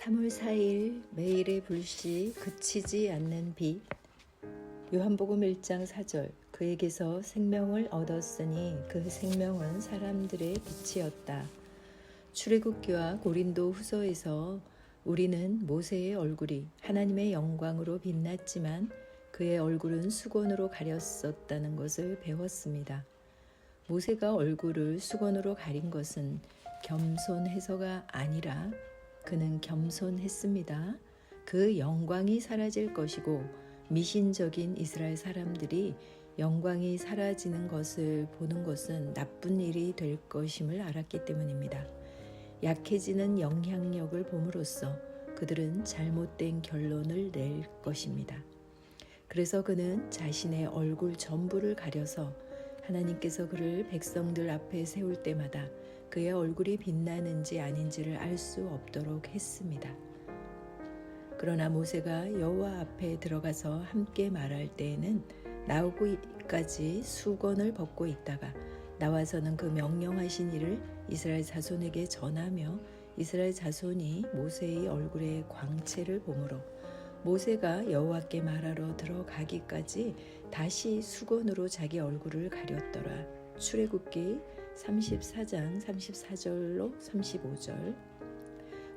3월 4일 매일의 불씨 그치지 않는 빛 요한복음 1장 4절 그에게서 생명을 얻었으니 그 생명은 사람들의 빛이었다. 출애굽기와 고린도 후서에서 우리는 모세의 얼굴이 하나님의 영광으로 빛났지만 그의 얼굴은 수건으로 가렸었다는 것을 배웠습니다. 모세가 얼굴을 수건으로 가린 것은 겸손해서가 아니라 그는 겸손했습니다. 그 영광이 사라질 것이고 미신적인 이스라엘 사람들이 영광이 사라지는 것을 보는 것은 나쁜 일이 될 것임을 알았기 때문입니다. 약해지는 영향력을 봄으로써 그들은 잘못된 결론을 낼 것입니다. 그래서 그는 자신의 얼굴 전부를 가려서 하나님께서 그를 백성들 앞에 세울 때마다 그의 얼굴이 빛나는지 아닌지를 알 수 없도록 했습니다. 그러나 모세가 여호와 앞에 들어가서 함께 말할 때에는 나오고까지 수건을 벗고 있다가 나와서는 그 명령하신 일을 이스라엘 자손에게 전하며 이스라엘 자손이 모세의 얼굴에 광채를 보므로 모세가 여호와께 말하러 들어가기까지 다시 수건으로 자기 얼굴을 가렸더라. 출애굽기 34장 34절로 35절.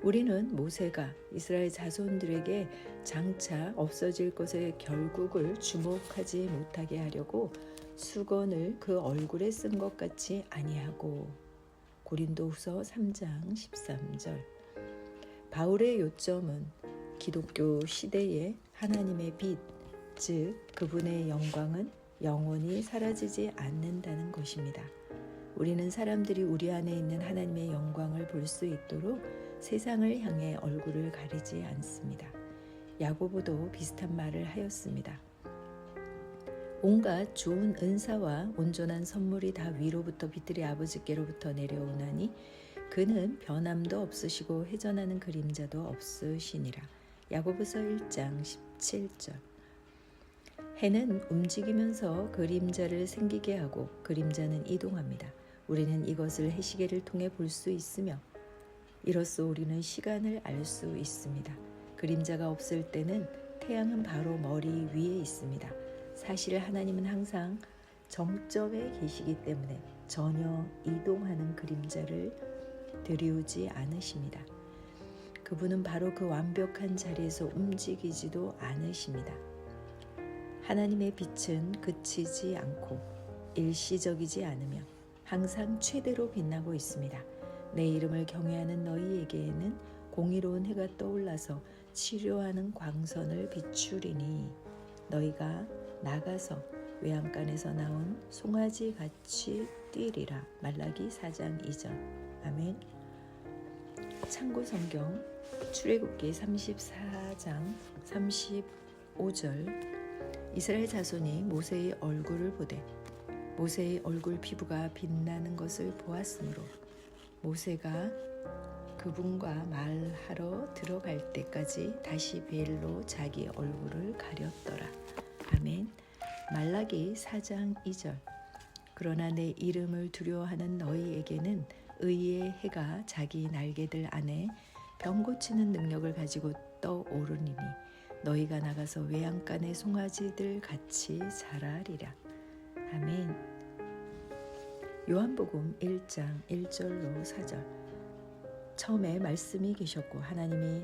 우리는 모세가 이스라엘 자손들에게 장차 없어질 것의 결국을 주목하지 못하게 하려고 수건을 그 얼굴에 쓴 것 같이 아니하고. 고린도후서 3장 13절. 바울의 요점은 기독교 시대의 하나님의 빛, 즉 그분의 영광은 영원히 사라지지 않는다는 것입니다. 우리는 사람들이 우리 안에 있는 하나님의 영광을 볼 수 있도록 세상을 향해 얼굴을 가리지 않습니다. 야고보도 비슷한 말을 하였습니다. 온갖 좋은 은사와 온전한 선물이 다 위로부터 빛들의 아버지께로부터 내려오나니 그는 변함도 없으시고 회전하는 그림자도 없으시니라. 야고보서 1장 17절 해는 움직이면서 그림자를 생기게 하고 그림자는 이동합니다. 우리는 이것을 해시계를 통해 볼 수 있으며 이로써 우리는 시간을 알 수 있습니다. 그림자가 없을 때는 태양은 바로 머리 위에 있습니다. 사실 하나님은 항상 정점에 계시기 때문에 전혀 이동하는 그림자를 들이우지 않으십니다. 그분은 바로 그 완벽한 자리에서 움직이지도 않으십니다. 하나님의 빛은 그치지 않고 일시적이지 않으며 항상 최대로 빛나고 있습니다. 내 이름을 경외하는 너희에게는 공의로운 해가 떠올라서 치료하는 광선을 비추리니 너희가 나가서 외양간에서 나온 송아지 같이 뛰리라. 말라기 4장 2절. 아멘. 참고 성경 출애굽기 34장 35절. 이스라엘 자손이 모세의 얼굴을 보되 모세의 얼굴 피부가 빛나는 것을 보았으므로 모세가 그분과 말하러 들어갈 때까지 다시 베일로 자기 얼굴을 가렸더라. 아멘. 말라기 4장 2절. 그러나 내 이름을 두려워하는 너희에게는 의의 해가 자기 날개들 안에 병 고치는 능력을 가지고 떠오르니니 너희가 나가서 외양간의 송아지들 같이 자라리라. 아멘. 요한복음 1장 1절로 4절. 처음에 말씀이 계셨고 하나님이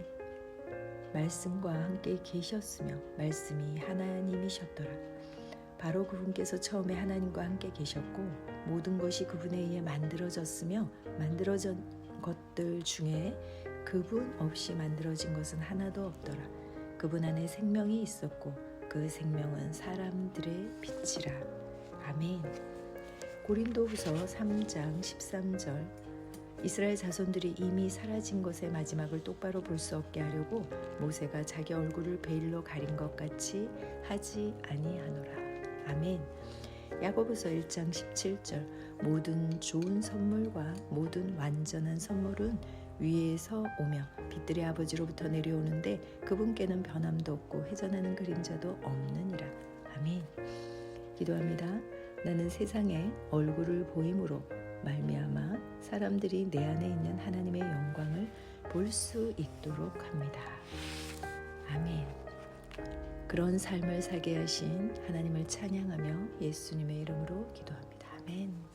말씀과 함께 계셨으며 말씀이 하나님이셨더라. 바로 그분께서 처음에 하나님과 함께 계셨고 모든 것이 그분에 의해 만들어졌으며 만들어진 것들 중에 그분 없이 만들어진 것은 하나도 없더라. 그분 안에 생명이 있었고 그 생명은 사람들의 빛이라. 아멘. 고린도후서 3장 13절 이스라엘 자손들이 이미 사라진 것의 마지막을 똑바로 볼 수 없게 하려고 모세가 자기 얼굴을 베일로 가린 것 같이 하지 아니하노라. 아멘. 야고보서 1장 17절 모든 좋은 선물과 모든 완전한 선물은 위에서 오며 빛들의 아버지로부터 내려오는데 그분께는 변함도 없고 회전하는 그림자도 없느니라. 아멘. 기도합니다. 나는 세상에 얼굴을 보임으로 말미암아 사람들이 내 안에 있는 하나님의 영광을 볼 수 있도록 합니다. 아멘. 그런 삶을 살게 하신 하나님을 찬양하며 예수님의 이름으로 기도합니다. 아멘.